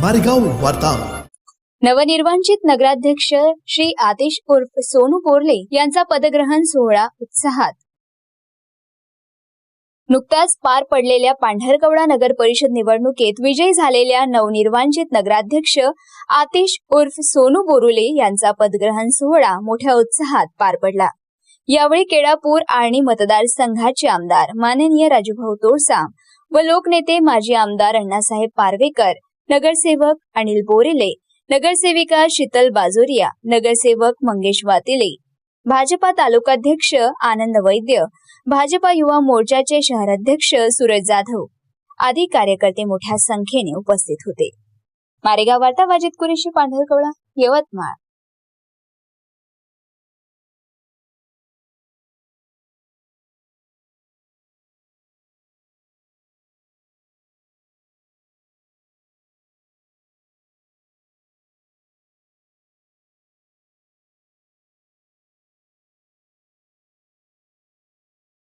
मारेगाव वार्ता. नवनिर्वांचित नगराध्यक्ष श्री आतिश उर्फ सोनू पोरले यांचा पदग्रहण सोहळा उत्साहात. नुकत्याच पार पडलेल्या पांढरकवडा नगर परिषद निवडणुकीत विजयी झालेल्या नवनिर्वांचित नगराध्यक्ष आतिश उर्फ सोनू बोरुले यांचा पदग्रहण सोहळा मोठ्या उत्साहात पार पडला. यावेळी केळापूर आणि मतदारसंघाचे आमदार माननीय राजूभाऊ तोळसा व लोकनेते माजी आमदार अण्णासाहेब पारवेकर नगरसेवक अनिल बोरेले नगरसेविका शीतल बाजोरिया नगरसेवक मंगेश वातिले भाजपा तालुकाध्यक्ष आनंद वैद्य भाजपा युवा मोर्चाचे शहराध्यक्ष सूरज जाधव आदी कार्यकर्ते मोठ्या संख्येने उपस्थित होते. मारेगाव वार्ता वाजित कुरेशी पांढरकवडा यवतमाळ.